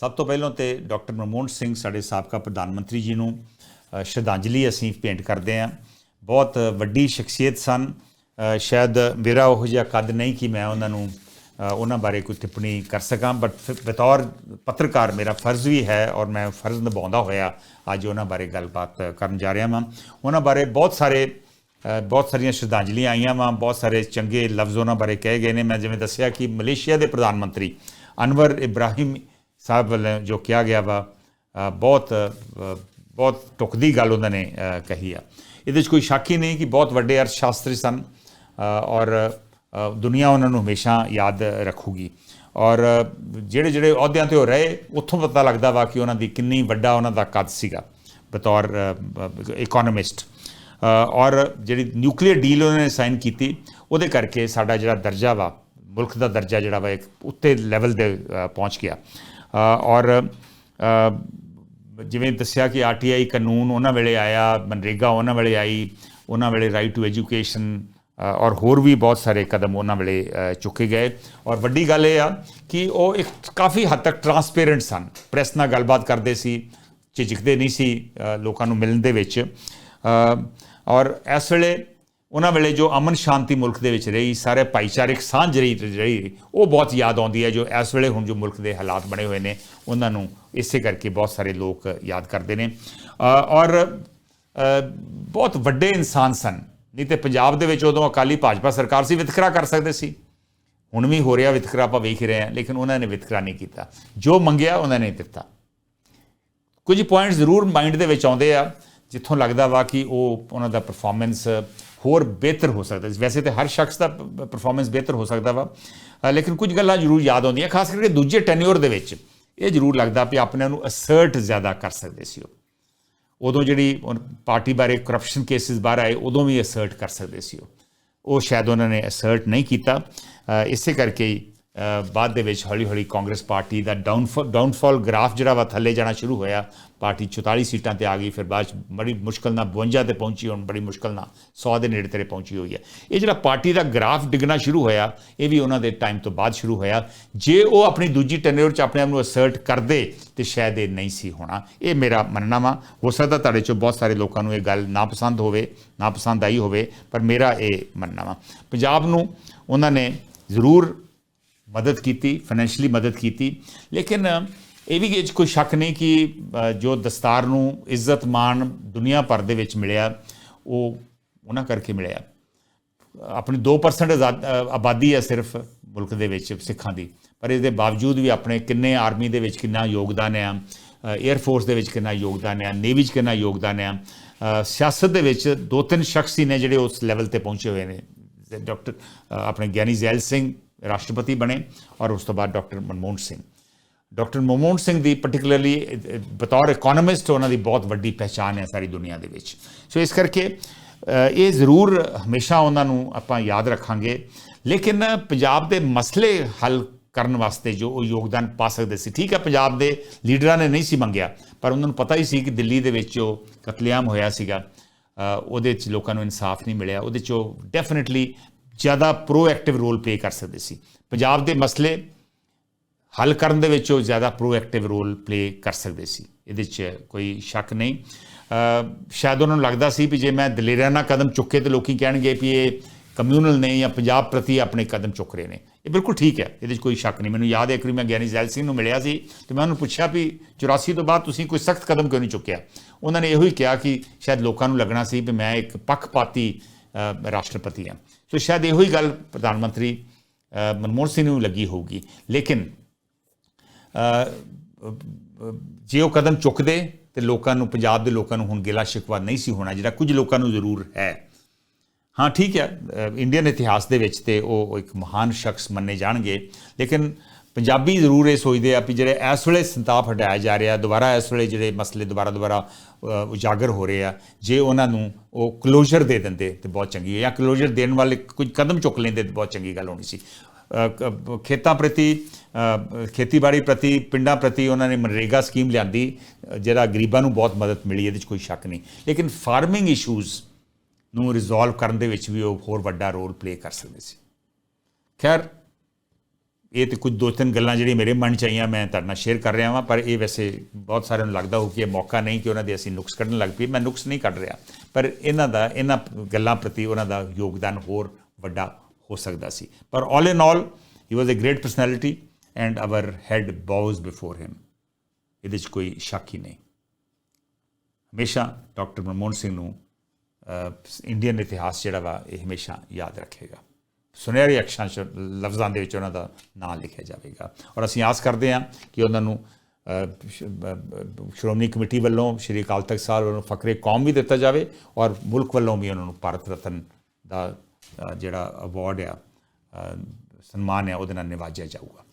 ਸਭ ਤੋਂ ਪਹਿਲਾਂ ਤੇ ਡਾਕਟਰ ਮਨਮੋਹਨ ਸਿੰਘ ਸਾਡੇ ਸਾਬਕਾ ਪ੍ਰਧਾਨ ਮੰਤਰੀ ਜੀ ਨੂੰ ਸ਼ਰਧਾਂਜਲੀ ਅਸੀਂ ਭੇਂਟ ਕਰਦੇ ਹਾਂ। ਬਹੁਤ ਵੱਡੀ ਸ਼ਖਸੀਅਤ ਸਨ। ਸ਼ਾਇਦ ਮੇਰਾ ਉਹ ਜਿਹਾ ਕੱਦ ਨਹੀਂ ਕਿ ਮੈਂ ਉਹਨਾਂ ਨੂੰ ਉਹਨਾਂ ਬਾਰੇ ਕੋਈ ਟਿੱਪਣੀ ਕਰ ਸਕਾਂ ਬਟ ਬਤੌਰ ਪੱਤਰਕਾਰ ਮੇਰਾ ਫਰਜ਼ ਵੀ ਹੈ ਔਰ ਮੈਂ ਫਰਜ਼ ਨਿਭਾਉਂਦਾ ਹੋਇਆ ਅੱਜ ਉਹਨਾਂ ਬਾਰੇ ਗੱਲਬਾਤ ਕਰਨ ਜਾ ਰਿਹਾ ਹਾਂ ਉਹਨਾਂ ਬਾਰੇ ਬਹੁਤ ਸਾਰੇ ਬਹੁਤ ਸਾਰੀਆਂ ਸ਼ਰਧਾਂਜਲੀਆਂ ਆਈਆਂ ਵਾਂ। ਬਹੁਤ ਸਾਰੇ ਚੰਗੇ ਲਫ਼ਜ਼ ਉਹਨਾਂ ਬਾਰੇ ਕਹੇ ਗਏ ਨੇ। ਮੈਂ ਜਿਵੇਂ ਦੱਸਿਆ ਕਿ ਮਲੇਸ਼ੀਆ ਦੇ ਪ੍ਰਧਾਨ ਮੰਤਰੀ ਅਨਵਰ ਇਬਰਾਹਿਮ ਸਾਹਿਬ ਵੱਲੋਂ ਜੋ ਕਿਹਾ ਗਿਆ ਵਾ ਬਹੁਤ ਬਹੁਤ ਟੁਕਦੀ ਗੱਲ ਉਹਨਾਂ ਨੇ ਕਹੀ ਆ। ਇਹਦੇ 'ਚ ਕੋਈ ਸ਼ੱਕ ਹੀ ਨਹੀਂ ਕਿ ਬਹੁਤ ਵੱਡੇ ਅਰਥ ਸ਼ਾਸਤਰੀ ਸਨ ਔਰ ਦੁਨੀਆ ਉਹਨਾਂ ਨੂੰ ਹਮੇਸ਼ਾ ਯਾਦ ਰੱਖੂਗੀ। ਔਰ ਜਿਹੜੇ ਜਿਹੜੇ ਅਹੁਦਿਆਂ ਤੇ ਉਹ ਰਹੇ, ਉੱਥੋਂ ਪਤਾ ਲੱਗਦਾ ਵਾ ਕਿ ਉਹਨਾਂ ਦੀ ਕਿੰਨੀ ਵੱਡਾ ਉਹਨਾਂ ਦਾ ਕੱਦ ਸੀਗਾ, ਬਤੌਰ ਇਕਨੋਮਿਸਟ ਔਰ ਜਿਹੜੀ ਨਿਊਕਲੀਅਰ ਡੀਲ ਉਹਨਾਂ ਨੇ ਸਾਈਨ ਕੀਤੀ, ਉਹਦੇ ਕਰਕੇ ਸਾਡਾ ਜਿਹੜਾ ਦਰਜਾ ਵਾ, ਮੁਲਕ ਦਾ ਦਰਜਾ ਜਿਹੜਾ ਵਾ, ਇੱਕ ਉੱਤੇ ਲੈਵਲ ਦੇ ਪਹੁੰਚ ਗਿਆ। ਔਰ ਜਿਵੇਂ ਦੱਸਿਆ ਕਿ ਆਰਟੀਆਈ ਕਾਨੂੰਨ ਉਹਨਾਂ ਵੇਲੇ ਆਇਆ, ਮਨਰੇਗਾ ਉਹਨਾਂ ਵੇਲੇ ਆਈ, ਉਹਨਾਂ ਵੇਲੇ ਰਾਈਟ ਟੂ ਐਜੂਕੇਸ਼ਨ ਔਰ ਹੋਰ ਵੀ ਬਹੁਤ ਸਾਰੇ ਕਦਮ ਉਹਨਾਂ ਵੇਲੇ ਚੁੱਕੇ ਗਏ। ਔਰ ਵੱਡੀ ਗੱਲ ਇਹ ਆ ਕਿ ਉਹ ਇੱਕ ਕਾਫੀ ਹੱਦ ਤੱਕ ਟਰਾਂਸਪੇਰੈਂਟ ਸਨ। ਪ੍ਰੈਸ ਨਾਲ ਗੱਲਬਾਤ ਕਰਦੇ ਸੀ, ਝਿਜਕਦੇ ਨਹੀਂ ਸੀ ਲੋਕਾਂ ਨੂੰ ਮਿਲਣ ਦੇ ਵਿੱਚ। ਔਰ ਇਸ ਵੇਲੇ ਉਹਨਾਂ ਵੇਲੇ ਜੋ ਅਮਨ ਸ਼ਾਂਤੀ ਮੁਲਕ ਦੇ ਵਿੱਚ ਰਹੀ, ਸਾਰੇ ਭਾਈਚਾਰਕ ਸਾਂਝ ਰਹੀ ਰਹੀ, ਉਹ ਬਹੁਤ ਯਾਦ ਆਉਂਦੀ ਹੈ ਜੋ ਇਸ ਵੇਲੇ ਹੁਣ ਜੋ ਮੁਲਕ ਦੇ ਹਾਲਾਤ ਬਣੇ ਹੋਏ ਨੇ, ਉਹਨਾਂ ਨੂੰ ਇਸੇ ਕਰਕੇ ਬਹੁਤ ਸਾਰੇ ਲੋਕ ਯਾਦ ਕਰਦੇ ਨੇ। ਔਰ ਬਹੁਤ ਵੱਡੇ ਇਨਸਾਨ ਸਨ। ਨਹੀਂ ਤੇ ਪੰਜਾਬ ਦੇ ਵਿੱਚ ਉਦੋਂ ਅਕਾਲੀ ਭਾਜਪਾ ਸਰਕਾਰ ਸੀ, ਵਿਤਕਰਾ ਕਰ ਸਕਦੇ ਸੀ। ਹੁਣ ਵੀ ਹੋ ਰਿਹਾ, ਵਿਤਕਰਾ ਆਪਾਂ ਵੇਖ ਰਹੇ ਹਾਂ, ਲੇਕਿਨ ਉਹਨਾਂ ਨੇ ਵਿਤਕਰਾ ਨਹੀਂ ਕੀਤਾ। ਜੋ ਮੰਗਿਆ, ਉਹਨਾਂ ਨੇ ਦਿੱਤਾ। ਕੁਝ ਪੁਆਇੰਟ ਜ਼ਰੂਰ ਮਾਈਂਡ ਦੇ ਵਿੱਚ ਆਉਂਦੇ ਆ, ਜਿੱਥੋਂ ਲੱਗਦਾ ਵਾ ਕਿ ਉਹ, ਉਹਨਾਂ ਦਾ ਪਰਫਾਰਮੈਂਸ ਹੋਰ ਬਿਹਤਰ ਹੋ ਸਕਦਾ ਵੈਸੇ ਤੇ ਹਰ ਸ਼ਖਸ ਦਾ ਪਰਫਾਰਮੈਂਸ ਬਿਹਤਰ ਹੋ ਸਕਦਾ ਵਾ ਲੇਕਿਨ ਕੁਝ ਗੱਲਾਂ ਜ਼ਰੂਰ ਯਾਦ ਆਉਂਦੀਆਂ ਖਾਸ ਕਰਕੇ ਦੂਜੇ ਟੈਨਿਓਰ ਦੇ ਵਿੱਚ ਇਹ ਜ਼ਰੂਰ ਲੱਗਦਾ ਵੀ ਆਪਣੇ ਨੂੰ ਅਸਰਟ ਜ਼ਿਆਦਾ ਕਰ ਸਕਦੇ ਸੀ ਉਹ ਉਦੋਂ ਜਿਹੜੀ ਪਾਰਟੀ ਬਾਰੇ ਕਰਪਸ਼ਨ ਕੇਸਿਸ ਬਾਹਰ ਆਏ ਉਦੋਂ ਵੀ ਅਸਰਟ ਕਰ ਸਕਦੇ ਸੀ ਉਹ ਉਹ ਸ਼ਾਇਦ ਉਹਨਾਂ ਨੇ ਅਸਰਟ ਨਹੀਂ ਕੀਤਾ ਇਸੇ ਕਰਕੇ ਬਾਅਦ ਦੇ ਵਿੱਚ ਹੌਲੀ ਹੌਲੀ ਕਾਂਗਰਸ ਪਾਰਟੀ ਦਾ ਡਾਊਨਫਾਲ ਡਾਊਨਫਾਲ ਗ੍ਰਾਫ ਜਿਹੜਾ ਵਾ ਥੱਲੇ ਜਾਣਾ ਸ਼ੁਰੂ ਹੋਇਆ। ਪਾਰਟੀ 44 ਸੀਟਾਂ ਤੇ ਆ ਗਈ, ਫਿਰ ਬਾਅਦ 'ਚ ਬੜੀ ਮੁਸ਼ਕਲ ਨਾਲ 52 ਤੇ ਪਹੁੰਚੀ, ਹੁਣ ਬੜੀ ਮੁਸ਼ਕਲ ਨਾਲ 100 ਦੇ ਨੇੜੇ ਤੇਰੇ ਪਹੁੰਚੀ ਹੋਈ ਹੈ। ਇਹ ਜਿਹੜਾ ਪਾਰਟੀ ਦਾ ਗ੍ਰਾਫ ਡਿੱਗਣਾ ਸ਼ੁਰੂ ਹੋਇਆ, ਇਹ ਵੀ ਉਹਨਾਂ ਦੇ ਟਾਈਮ ਤੋਂ ਬਾਅਦ ਸ਼ੁਰੂ ਹੋਇਆ। ਜੇ ਉਹ ਆਪਣੀ ਦੂਜੀ ਟੈਨਿਓਰ 'ਚ ਆਪਣੇ ਆਪ ਨੂੰ ਅਸਰਟ ਕਰਦੇ, ਤੇ ਸ਼ਾਇਦ ਇਹ ਨਹੀਂ ਸੀ ਹੋਣਾ। ਇਹ ਮੇਰਾ ਮੰਨਣਾ ਵਾ। ਹੋ ਸਕਦਾ ਤੁਹਾਡੇ 'ਚੋਂ ਬਹੁਤ ਸਾਰੇ ਲੋਕਾਂ ਨੂੰ ਇਹ ਗੱਲ ਨਾ ਪਸੰਦ ਹੋਵੇ ਨਾ ਪਸੰਦ ਆਈ ਹੋਵੇ, ਪਰ ਮੇਰਾ ਇਹ ਮੰਨਣਾ ਵਾ। ਪੰਜਾਬ ਨੂੰ ਉਹਨਾਂ ਨੇ ਜ਼ਰੂਰ ਮਦਦ ਕੀਤੀ ਫਾਈਨੈਂਸ਼ੀਅਲੀ ਮਦਦ ਕੀਤੀ। ਲੇਕਿਨ ਇਹ ਵੀ ਇਹ 'ਚ ਕੋਈ ਸ਼ੱਕ ਨਹੀਂ ਕਿ ਜੋ ਦਸਤਾਰ ਨੂੰ ਇੱਜ਼ਤ ਮਾਣ ਦੁਨੀਆ ਭਰ ਦੇ ਵਿੱਚ ਮਿਲਿਆ, ਉਹ ਉਹਨਾਂ ਕਰਕੇ ਮਿਲਿਆ। ਆਪਣੀ 2% ਆਜ਼ਾਦ- ਆਬਾਦੀ ਹੈ ਸਿਰਫ ਮੁਲਕ ਦੇ ਵਿੱਚ, ਸਿੱਖਾਂ ਦੀ। ਪਰ ਇਸ ਦੇ ਬਾਵਜੂਦ ਵੀ ਆਪਣੇ ਕਿੰਨੇ ਆਰਮੀ ਦੇ ਵਿੱਚ ਕਿੰਨਾ ਯੋਗਦਾਨ ਹੈ 에ਅਰ ਫੋਰਸ ਦੇ ਵਿੱਚ ਕਿੰਨਾ ਯੋਗਦਾਨ ਹੈ ਨੇਵੀ 'ਚ ਕਿੰਨਾ ਯੋਗਦਾਨ ਹੈ ਸਿਆਸਤ ਦੇ ਵਿੱਚ ਦੋ ਤਿੰਨ ਸ਼ਖਸ ਹੀ ਨੇ ਜਿਹੜੇ ਉਸ ਲੈਵਲ ਤੇ ਪਹੁੰਚੇ ਹੋਏ ਨੇ। ਡਾਕਟਰ ਆਪਣੇ ਗਿਆਨੀ ਜ਼ੈਲ ਸਿੰਘ ਰਾਸ਼ਟਰਪਤੀ ਬਣੇ ਔਰ ਉਸ ਤੋਂ ਬਾਅਦ ਡਾਕਟਰ ਮਨਮੋਹਨ ਸਿੰਘ ਡਾਕਟਰ ਮਨਮੋਹਨ ਸਿੰਘ ਦੀ ਪਾਰਟਿਕੂਲਰਲੀ ਬਤੌਰ ਇਕਨੋਮਿਸਟ ਉਹਨਾਂ ਦੀ ਬਹੁਤ ਵੱਡੀ ਪਹਿਚਾਨ ਹੈ ਸਾਰੀ ਦੁਨੀਆ ਦੇ ਵਿੱਚ ਸੋ ਇਸ ਕਰਕੇ ਇਹ ਜ਼ਰੂਰ ਹਮੇਸ਼ਾ ਉਹਨਾਂ ਨੂੰ ਆਪਾਂ ਯਾਦ ਰੱਖਾਂਗੇ ਲੇਕਿਨ ਪੰਜਾਬ ਦੇ ਮਸਲੇ ਹੱਲ ਕਰਨ ਵਾਸਤੇ ਜੋ ਉਹ ਯੋਗਦਾਨ ਪਾ ਸਕਦੇ ਸੀ ਠੀਕ ਹੈ ਪੰਜਾਬ ਦੇ ਲੀਡਰਾਂ ਨੇ ਨਹੀਂ ਸੀ ਮੰਗਿਆ ਪਰ ਉਹਨਾਂ ਨੂੰ ਪਤਾ ਹੀ ਸੀ ਕਿ ਦਿੱਲੀ ਦੇ ਵਿੱਚ ਜੋ ਕਤਲੇਆਮ ਹੋਇਆ ਸੀਗਾ ਉਹਦੇ 'ਚ ਲੋਕਾਂ ਨੂੰ ਇਨਸਾਫ ਨਹੀਂ ਮਿਲਿਆ ਉਹਦੇ 'ਚ ਉਹ ਡੈਫੀਨਿਟਲੀ ਜ਼ਿਆਦਾ ਪ੍ਰੋਐਕਟਿਵ ਰੋਲ ਪਲੇ ਕਰ ਸਕਦੇ ਸੀ। ਪੰਜਾਬ ਦੇ ਮਸਲੇ ਹੱਲ ਕਰਨ ਦੇ ਵਿੱਚ ਉਹ ਜ਼ਿਆਦਾ ਪ੍ਰੋਐਕਟਿਵ ਰੋਲ ਪਲੇ ਕਰ ਸਕਦੇ ਸੀ। ਇਹਦੇ 'ਚ ਕੋਈ ਸ਼ੱਕ ਨਹੀਂ। ਸ਼ਾਇਦ ਉਹਨਾਂ ਨੂੰ ਲੱਗਦਾ ਸੀ ਵੀ ਜੇ ਮੈਂ ਦਲੇਰਾਨਾ ਕਦਮ ਚੁੱਕੇ ਤੇ ਲੋਕੀ ਕਹਿਣਗੇ ਵੀ ਇਹ ਕਮਿਊਨਲ ਨੇ ਜਾਂ ਪੰਜਾਬ ਪ੍ਰਤੀ ਆਪਣੇ ਕਦਮ ਚੁੱਕ ਰਹੇ ਨੇ। ਇਹ ਬਿਲਕੁਲ ਠੀਕ ਹੈ। ਇਹਦੇ 'ਚ ਕੋਈ ਸ਼ੱਕ ਨਹੀਂ। ਮੈਨੂੰ ਯਾਦ ਹੈ ਕਿ ਮੈਂ ਗਿਆਨੀ ਜ਼ੈਲ ਸਿੰਘ ਨੂੰ ਮਿਲਿਆ ਸੀ ਤੇ ਮੈਂ ਉਹਨੂੰ ਪੁੱਛਿਆ ਵੀ 84 ਤੋਂ ਬਾਅਦ ਤੁਸੀਂ ਕੋਈ ਸਖਤ ਕਦਮ ਕਿਉਂ ਨਹੀਂ ਚੁੱਕਿਆ? ਉਹਨਾਂ ਨੇ ਇਹੋ ਹੀ ਕਿਹਾ ਕਿ ਸ਼ਾਇਦ ਲੋਕਾਂ ਨੂੰ ਲੱਗਣਾ ਸੀ ਵੀ ਮੈਂ ਇੱਕ ਪੱਖਪਾਤੀ ਰਾਸ਼ਟਰਪਤੀ ਹੈ ਸੋ ਸ਼ਾਇਦ ਇਹੋ ਹੀ ਗੱਲ ਪ੍ਰਧਾਨ ਮੰਤਰੀ ਮਨਮੋਹਨ ਸਿੰਘ ਨੂੰ ਲੱਗੀ ਹੋਊਗੀ। ਲੇਕਿਨ ਜੇ ਉਹ ਕਦਮ ਚੁੱਕਦੇ ਤੇ ਲੋਕਾਂ ਨੂੰ, ਪੰਜਾਬ ਦੇ ਲੋਕਾਂ ਨੂੰ ਹੁਣ ਗਿਲਾ ਸ਼ਿਕਵਾ ਨਹੀਂ ਸੀ ਹੋਣਾ, ਜਿਹੜਾ ਕੁਝ ਲੋਕਾਂ ਨੂੰ ਜ਼ਰੂਰ ਹੈ। ਹਾਂ, ਠੀਕ ਹੈ ਇੰਡੀਅਨ ਇਤਿਹਾਸ ਦੇ ਵਿੱਚ ਤੇ ਉਹ ਇੱਕ ਮਹਾਨ ਸ਼ਖਸ ਮੰਨੇ ਜਾਣਗੇ। ਲੇਕਿਨ ਪੰਜਾਬੀ ਜ਼ਰੂਰ ਇਹ ਸੋਚਦੇ ਆ ਵੀ ਜਿਹੜੇ ਇਸ ਵੇਲੇ ਸੰਤਾਪ ਹਟਾਇਆ ਜਾ ਰਿਹਾ ਦੁਬਾਰਾ ਇਸ ਵੇਲੇ ਜਿਹੜੇ ਮਸਲੇ ਦੁਬਾਰਾ ਦੁਬਾਰਾ ਉਜਾਗਰ ਹੋ ਰਹੇ ਆ ਜੇ ਉਹਨਾਂ ਨੂੰ ਉਹ ਕਲੋਜ਼ਰ ਦੇ ਦਿੰਦੇ ਤੇ ਬਹੁਤ ਚੰਗੀ ਹੈ ਜਾਂ ਕਲੋਜ਼ਰ ਦੇਣ ਵਾਲੇ ਕੁਝ ਕਦਮ ਚੁੱਕ ਲੈਂਦੇ ਤੇ ਬਹੁਤ ਚੰਗੀ ਗੱਲ ਹੋਣੀ ਸੀ। ਖੇਤਾਂ ਪ੍ਰਤੀ ਖੇਤੀਬਾੜੀ ਪ੍ਰਤੀ ਪਿੰਡਾਂ ਪ੍ਰਤੀ ਉਹਨਾਂ ਨੇ ਮਨਰੇਗਾ ਸਕੀਮ ਲਿਆਂਦੀ ਅ, ਜਿਹੜਾ ਗਰੀਬਾਂ ਨੂੰ ਬਹੁਤ ਮਦਦ ਮਿਲੀ ਇਹਦੇ 'ਚ ਕੋਈ ਸ਼ੱਕ ਨਹੀਂ। ਲੇਕਿਨ ਫਾਰਮਿੰਗ ਇਸ਼ੂਜ਼ ਨੂੰ ਰਿਜ਼ੋਲਵ ਕਰਨ ਦੇ ਵਿੱਚ ਵੀ ਉਹ ਹੋਰ ਵੱਡਾ ਰੋਲ ਪਲੇ ਕਰ ਸਕਦੇ ਸੀ। ਖੈਰ ਇਹ ਤੇ ਕੁਝ ਦੋ ਤਿੰਨ ਗੱਲਾਂ ਜਿਹੜੀਆਂ ਮੇਰੇ ਮਨ ਚ ਆਈਆਂ, ਮੈਂ ਤੁਹਾਡੇ ਨਾਲ ਸ਼ੇਅਰ ਕਰ ਰਿਹਾ ਹਾਂ ਪਰ ਇਹ ਵੈਸੇ ਬਹੁਤ ਸਾਰਿਆਂ ਨੂੰ ਲੱਗਦਾ ਹੋ ਕਿ ਇਹ ਮੌਕਾ ਨਹੀਂ ਕਿ ਉਹਨਾਂ ਦੇ ਅਸੀਂ ਨੁਕਸ ਕੱਢਣ ਲੱਗ ਪਈ ਮੈਂ ਨੁਕਸ ਨਹੀਂ ਕੱਢ ਰਿਹਾ, ਪਰ ਇਹਨਾਂ ਦਾ, ਇਹਨਾਂ ਗੱਲਾਂ ਪ੍ਰਤੀ ਉਹਨਾਂ ਦਾ ਯੋਗਦਾਨ ਹੋਰ ਵੱਡਾ ਹੋ ਸਕਦਾ ਸੀ। ਪਰ all in all he was a great personality and our head bows before him ਇਹਦੇ 'ਚ ਕੋਈ ਸ਼ੱਕ ਹੀ ਨਹੀਂ। ਹਮੇਸ਼ਾ ਡਾਕਟਰ ਮਨਮੋਹਨ ਸਿੰਘ ਨੂੰ ਇੰਡੀਅਨ ਇਤਿਹਾਸ ਜਿਹੜਾ ਵਾ, ਇਹ ਹਮੇਸ਼ਾ ਯਾਦ ਰੱਖੇਗਾ। ਸੁਨਹਿਰੇ ਅਕਸ਼ਾਂ 'ਚ, ਲਫ਼ਜ਼ਾਂ ਦੇ ਵਿੱਚ ਉਹਨਾਂ ਦਾ ਨਾਮ ਲਿਖਿਆ ਜਾਵੇਗਾ। ਔਰ ਅਸੀਂ ਆਸ ਕਰਦੇ ਹਾਂ ਕਿ ਉਹਨਾਂ ਨੂੰ ਸ਼੍ਰੋਮਣੀ ਕਮੇਟੀ ਵੱਲੋਂ, ਸ਼੍ਰੀ ਅਕਾਲ ਤਖਤ ਸਾਹਿਬ ਵੱਲੋਂ ਫਕਰੇ ਕੌਮ ਵੀ ਦਿੱਤਾ ਜਾਵੇ ਔਰ ਮੁਲਕ ਵੱਲੋਂ ਵੀ ਉਹਨਾਂ ਨੂੰ ਭਾਰਤ ਰਤਨ ਦਾ ਜਿਹੜਾ ਅਵਾਰਡ ਆ ਸਨਮਾਨ ਆ, ਉਹਦੇ ਨਾਲ ਨਿਵਾਜਿਆ ਜਾਊਗਾ।